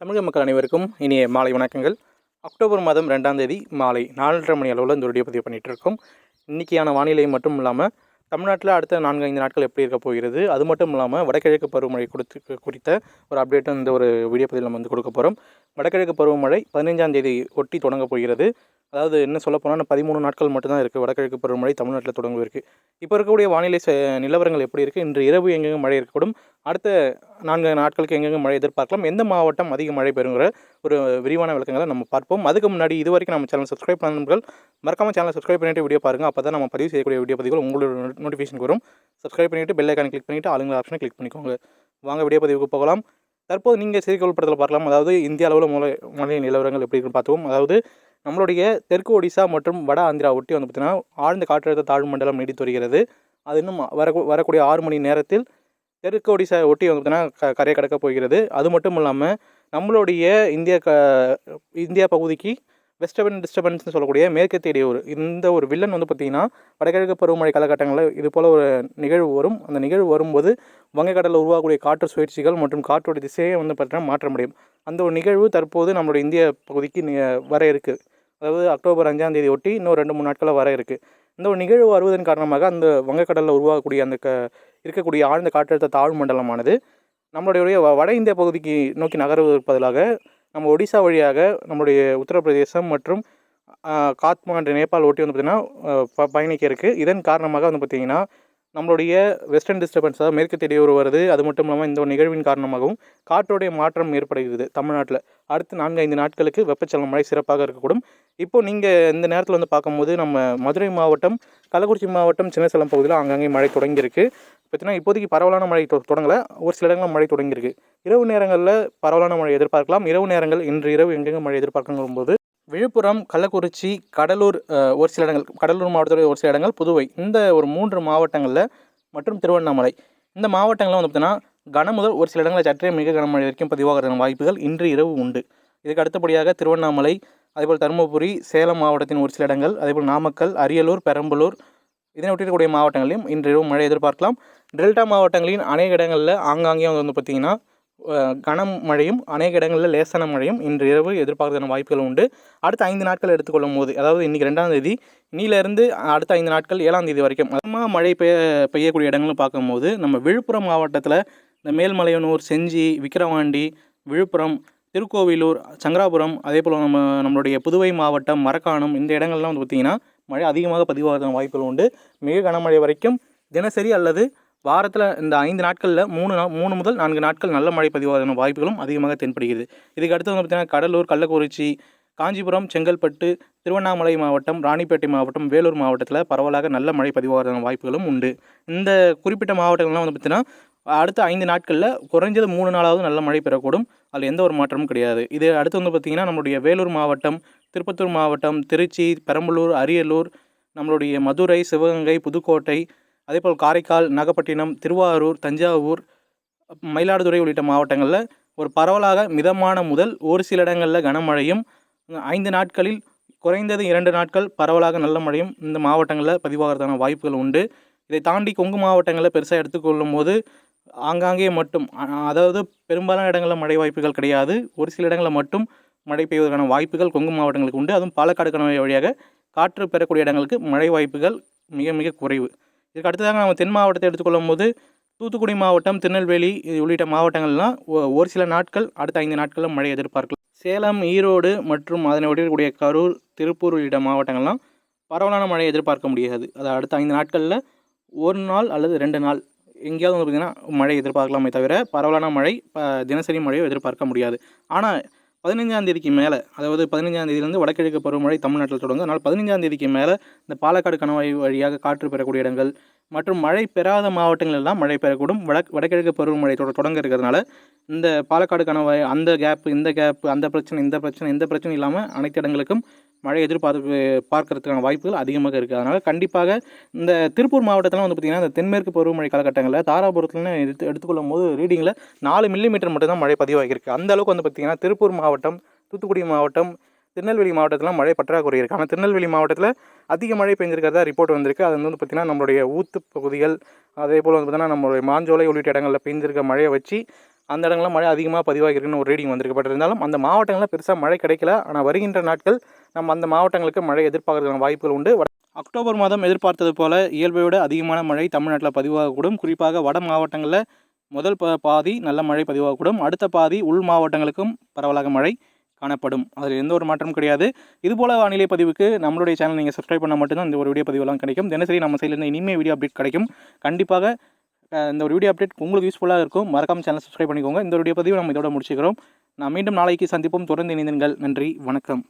தமிழக மக்கள் அனைவருக்கும் இனிய மாலை வணக்கங்கள். அக்டோபர் மாதம் ரெண்டாம் தேதி மாலை நாலரை மணி அளவில் இந்த வீடியோ பதிவு பண்ணிகிட்டு இருக்கோம் இன்றைக்கியான வானிலை மட்டும் இல்லாமல் தமிழ்நாட்டில் அடுத்த நான்கு ஐந்து நாட்கள் எப்படி இருக்க போகிறது? அது மட்டும் இல்லாமல் வடகிழக்கு பருவமழை கொடுத்து குறித்த ஒரு அப்டேட்டும் இந்த ஒரு வீடியோ பதிவில் நம்ம வந்து கொடுக்க போகிறோம் வடகிழக்கு பருவமழை பதினைஞ்சாம் தேதி ஒட்டி தொடங்க போகிறது. அதாவது என்ன சொல்ல போனால் பதிமூணு நாட்கள் மட்டும்தான் இருக்குது வடகிழக்கு பருவமழை தமிழ்நாட்டில் தொடங்குவதற்கு. இப்போ இருக்கக்கூடிய வானிலை நிலவரங்கள் எப்படி இருக்குது இன்று இரவு எங்கெங்கே மழை இருக்கக்கூடும். அடுத்த நான்கு நாட்களுக்கு எங்கெங்கே மழை எதிர்பார்க்கலாம். எந்த மாவட்டம் அதிக மழை பெறுங்கிற ஒரு விரிவான விளக்கங்களை நம்ம பார்ப்போம். அதுக்கு முன்னாடி இது வரைக்கும் நம்ம சேனல் சப்ஸ்கிரைப் பண்ணவர்கள் மறக்காம சேனல் சப்ஸ்கிரைப் பண்ணிட்டு வீடியோ பாருங்கள் அப்போ தான் நம்ம பதிவு செய்யக்கூடிய வீடியோ பதிவுகள் உங்களோட நோட்டிஃபிகேஷன் வரும். சப்ஸ்கிரைப் பண்ணிவிட்டு பெல் ஐக்கான் கிளிக் பண்ணிவிட்டு ஆளுங்க ஆப்ஷனை கிளிக் பண்ணிக்கோங்க. வாங்க வீடியோ பதிவுக்கு போகலாம். தற்போது நீங்கள் செய்திகள் படத்தில் பார்க்கலாம். அதாவது இந்திய அளவில் மழை மழை நிலவரங்கள் எப்படி இருக்குன்னு பார்த்துவோம் அதாவது நம்மளுடைய தெற்கு ஒடிசா மற்றும் வட ஆந்திரா ஒட்டி வந்து பார்த்திங்கன்னா ஆழ்ந்த காற்றழுத்த தாழ்வு மண்டலம் நீடித்து வருகிறது. அது இன்னும் வர வரக்கூடிய ஆறு மணி நேரத்தில் தெற்கு ஒடிசா ஒட்டி வந்து பார்த்திங்கன்னா க கரையை கடக்க போகிறது. அது மட்டும் இல்லாமல் நம்மளுடைய இந்திய க இந்தியா பகுதிக்கு வெஸ்டர்ன் டிஸ்டர்பன்ஸ்னு சொல்லக்கூடிய மேற்கத்திய இடையூறு இந்த ஒரு வில்லன் வந்து பார்த்திங்கன்னா வடகிழக்கு பருவமழை காலகட்டங்களில் இது போல் ஒரு நிகழ்வு வரும். அந்த நிகழ்வு வரும்போது வங்கக்கடலில் உருவாகக்கூடிய காற்று சுழற்சிகள் மற்றும் காற்றோட திசையை வந்து பார்த்தீங்கன்னா மாற்ற முடியும். அந்த ஒரு நிகழ்வு தற்போது நம்மளுடைய இந்திய பகுதிக்கு வர இருக்குது அதாவது அக்டோபர் அஞ்சாம் தேதி ஒட்டி இன்னும் ரெண்டு மூணு நாட்களில் வர இருக்குது இந்த ஒரு நிகழ்வு வருவதன் காரணமாக அந்த வங்கக்கடலில் உருவாகக்கூடிய அந்த க இருக்கக்கூடிய ஆழ்ந்த காற்றழுத்த தாழ்வு மண்டலமானது நம்மளுடைய வ- வட இந்திய பகுதிக்கு நோக்கி நகர்வதற்கு பதிலாக நம்ம ஒடிசா வழியாக நம்முடைய உத்தரப்பிரதேசம் மற்றும் காத்மாண்டு நேபாள் ஒட்டி வந்து பார்த்திங்கன்னா ப பயணிக்க இருக்குது இதன் காரணமாக வந்து பார்த்திங்கன்னா நம்மளுடைய வெஸ்டர்ன் டிஸ்டர்பன்ஸ் அதாவது மேற்கு இடையூறு வருது அது மட்டும் இல்லாமல் இந்த ஒரு நிகழ்வின் காரணமாகவும் காற்றோடைய மாற்றம் ஏற்படுகிறது தமிழ்நாட்டில். அடுத்து நான்கு ஐந்து நாட்களுக்கு வெப்பச்சலன மழை சிறப்பாக இருக்கக்கூடும். இப்போ நீங்கள் இந்த நேரத்தில் வந்து பார்க்கும்போது நம்ம மதுரை மாவட்டம் கள்ளக்குறிச்சி மாவட்டம் சின்னசேலம் பகுதியில் ஆங்காங்கே மழை தொடங்கியிருக்கு. பார்த்தீங்கன்னா இப்போதைக்கு பரவலான மழை தொ- தொடங்கலை. ஒரு சில இடங்களில் மழை தொடங்கியிருக்கு. இரவு நேரங்களில் பரவலான மழை எதிர்பார்க்கலாம். இரவு நேரங்கள் இன்று இரவு எங்கெங்கே மழை எதிர்பார்க்கங்கும்போது விழுப்புரம் கள்ளக்குறிச்சி கடலூர் ஒரு சில இடங்கள் கடலூர் மாவட்டத்தில் ஒரு சில இடங்கள் புதுவை இந்த ஒரு மூன்று மாவட்டங்களில் மற்றும் திருவண்ணாமலை. இந்த மாவட்டங்களில் வந்து பார்த்தீங்கன்னா கன முதல் ஒரு சில இடங்களில் சற்றே மிக கனமழை வரைக்கும் பதிவாகிறதுக்கான வாய்ப்புகள் இன்று இரவு உண்டு. இதுக்கு அடுத்தபடியாக திருவண்ணாமலை அதேபோல் தருமபுரி சேலம் மாவட்டத்தின் ஒரு சில இடங்கள் அதேபோல் நாமக்கல் அரியலூர் பெரம்பலூர் இதனை ஒட்டியிருக்கக்கூடிய மாவட்டங்களிலும் இன்று இரவு மழை எதிர்பார்க்கலாம். டெல்டா மாவட்டங்களின் அநேக இடங்களில் ஆங்காங்கே வந்து பார்த்திங்கன்னா கனமழையும் அநேக இடங்களில் லேசான மழையும் இன்று இரவு எதிர்பார்க்கறதுன வாய்ப்புகள் உண்டு. அடுத்த ஐந்து நாட்கள் எடுத்துக்கொள்ளும் போது அதாவது இன்றைக்கி ரெண்டாம் தேதி இன்னிலிருந்து அடுத்த ஐந்து நாட்கள் ஏழாம் தேதி வரைக்கும் அதிகமாக மழை பெய்ய பெய்யக்கூடிய இடங்களும் பார்க்கும்போது நம்ம விழுப்புரம் மாவட்டத்தில் இந்த மேல்மலையனூர் செஞ்சி விக்கிரவாண்டி விழுப்புரம் திருக்கோவிலூர் சங்கராபுரம் அதே போல் நம்ம நம்மளுடைய புதுவை மாவட்டம் மரக்காணம் இந்த இடங்கள்லாம் வந்து பார்த்திங்கன்னா மழை அதிகமாக பதிவாகிறதுக்கான வாய்ப்புகள் உண்டு. மிக கனமழை வரைக்கும் தினசரி அல்லது வாரத்தில் இந்த ஐந்து நாட்களில் மூணு நாள் மூணு முதல் நான்கு நாட்கள் நல்ல மழை பதிவாகிறதுன வாய்ப்புகளும் அதிகமாக தென்படுகிறது. இதுக்கு அடுத்து வந்து பார்த்திங்கன்னா கடலூர் கள்ளக்குறிச்சி காஞ்சிபுரம் செங்கல்பட்டு திருவண்ணாமலை மாவட்டம் ராணிப்பேட்டை மாவட்டம் வேலூர் மாவட்டத்தில் பரவலாக நல்ல மழை பதிவாகிறதான வாய்ப்புகளும் உண்டு. இந்த குறிப்பிட்ட மாவட்டங்கள்லாம் வந்து பார்த்திங்கன்னா அடுத்த ஐந்து நாட்களில் குறைஞ்சது மூணு நாளாவது நல்ல மழை பெறக்கூடும். அதில் எந்த ஒரு மாற்றமும் கிடையாது. இது அடுத்து வந்து பார்த்திங்கன்னா நம்மளுடைய வேலூர் மாவட்டம் திருப்பத்தூர் மாவட்டம் திருச்சி பெரம்பலூர் அரியலூர் நம்மளுடைய மதுரை சிவகங்கை புதுக்கோட்டை அதேபோல் காரைக்கால் நாகப்பட்டினம் திருவாரூர் தஞ்சாவூர் மயிலாடுதுறை உள்ளிட்ட மாவட்டங்களில் ஒரு பரவலாக மிதமான முதல் ஒரு சில இடங்களில் கனமழையும் ஐந்து நாட்களில் குறைந்தது இரண்டு நாட்கள் பரவலாக நல்ல மழையும் இந்த மாவட்டங்களில் பதிவாகிறதுக்கான வாய்ப்புகள் உண்டு. இதை தாண்டி கொங்கு மாவட்டங்களில் பெருசாக எடுத்துக்கொள்ளும் போது ஆங்காங்கே மட்டும் அதாவது பெரும்பாலான இடங்களில் மழை வாய்ப்புகள் கிடையாது. ஒரு சில இடங்களில் மட்டும் மழை பெய்வதற்கான வாய்ப்புகள் கொங்கு மாவட்டங்களுக்கு உண்டு. அதுவும் பாலக்காடு கணவாய் வழியாக காற்று பெறக்கூடிய இடங்களுக்கு மழை வாய்ப்புகள் மிக மிக குறைவு. இதுக்கு அடுத்ததாக நம்ம தென் மாவட்டத்தை எடுத்துக்கொள்ளும் போது தூத்துக்குடி மாவட்டம் திருநெல்வேலி உள்ளிட்ட மாவட்டங்கள்லாம் ஒரு சில நாட்கள் அடுத்த ஐந்து நாட்களில் மழை எதிர்பார்க்கலாம். சேலம் ஈரோடு மற்றும் அதனை ஒட்டியிருக்கக்கூடிய கரூர் திருப்பூர் உள்ளிட்ட மாவட்டங்கள்லாம் பரவலான மழை எதிர்பார்க்க முடியாது. அது அடுத்த ஐந்து நாட்களில் ஒரு நாள் அல்லது ரெண்டு நாள் எங்கேயாவது வந்து பார்த்திங்கன்னா மழை எதிர்பார்க்கலாமே தவிர பரவலான மழை தினசரி மழையோ எதிர்பார்க்க முடியாது. ஆனால் பதினஞ்சாம் தேதிக்கு மேலே அதாவது பதினஞ்சாம் தேதியிலேருந்து வடகிழக்கு பருவமழை தமிழ்நாட்டில் தொடங்கும். அதனால் பதினஞ்சாம் தேதிக்கு மேலே இந்த பாலக்காடு கணவாய் வழியாக காற்று பெறக்கூடிய இடங்கள் மற்றும் மழை பெறாத மாவட்டங்கள் எல்லாம் மழை பெறக்கூடும். வட வடகிழக்கு பருவமழை தொட தொடங்க இருக்கிறதுனால இந்த பாலக்காடு கணவாய் அந்த கேப் இந்த கேப் அந்த பிரச்சனை இந்த பிரச்சனை இந்த பிரச்சனை இல்லாமல் அனைத்து இடங்களுக்கும் மழை எதிர்பார்த்து பார்க்கறதுக்கான வாய்ப்புகள் அதிகமாக இருக்குது அதனால் கண்டிப்பாக இந்த திருப்பூர் மாவட்டத்தில் வந்து பார்த்திங்கன்னா இந்த தென்மேற்கு பருவமழை காலகட்டங்களில் தாராபுரத்துலன்னு எடுத்து எடுத்துக்கொள்ளும் போது ரீடிங்கில் நாலு மில்லிமீட்டர் மட்டும்தான் மழை பதிவாகியிருக்கு. அந்த அளவுக்கு வந்து பார்த்திங்கன்னா திருப்பூர் மாவட்டம் தூத்துக்குடி மாவட்டம் திருநெல்வேலி மாவட்டத்தில் மழை பற்றாக்குறை இருக்குது ஆனால் திருநெல்வேலி மாவட்டத்தில் அதிக மழை பெஞ்சிருக்கிறதா ரிப்போர்ட் வந்திருக்கு. அது வந்து பார்த்திங்கன்னா நம்மளுடைய ஊத்து பகுதிகள் அதே போல் வந்து பார்த்திங்கன்னா நம்மளுடைய மாஞ்சோலை உள்ளிட்ட இடங்களில் பெஞ்சிருக்க மழையை வச்சு அந்த இடங்களில் மழை அதிகமாக பதிவாகிருக்குன்னு ஒரு ரீடிங் வந்திருக்கு. பட் இருந்தாலும் அந்த மாவட்டங்களில் பெருசாக மழை கிடைக்கல. ஆனால் வருகின்ற நாட்கள் நம்ம அந்த மாவட்டங்களுக்கு மழை எதிர்பார்க்கறதுக்கான வாய்ப்புகள் உண்டு. அக்டோபர் மாதம் எதிர்பார்த்தது போல இயல்பை விட அதிகமான மழை தமிழ்நாட்டில் பதிவாகக்கூடும். குறிப்பாக வட மாவட்டங்களில் முதல் ப பாதி நல்ல மழை பதிவாகக்கூடும். அடுத்த பாதி உள் மாவட்டங்களுக்கும் பரவலாக மழை. காணப்படும். அதில் எந்த ஒரு மாற்றமும் கிடையாது. இதுபோல் வானிலை பதிவுக்கு நம்மளுடைய சேனல் நீங்கள் சப்ஸ்கிரைப் பண்ணால் மட்டும்தான் இந்த ஒரு வீடியோ பதிவெல்லாம் கிடைக்கும். தினசரி நம்ம சைட்லேருந்து இனிமேல் வீடியோ அப்டேட் கிடைக்கும். கண்டிப்பாக இந்த ஒரு வீடியோ அப்டேட் உங்களுக்கு யூஸ்ஃபுல்லாக இருக்கும். மறக்காம சேனல் சப்ஸ்கிரைப் பண்ணிக்கோங்க. இந்த வீடியோ பதிவு நம்ம இதோட முடிச்சுக்கிறோம். நான் மீண்டும் நாளைக்கு சந்திப்போம். தொடர்ந்து இணைந்தீர்கள் நன்றி. வணக்கம்.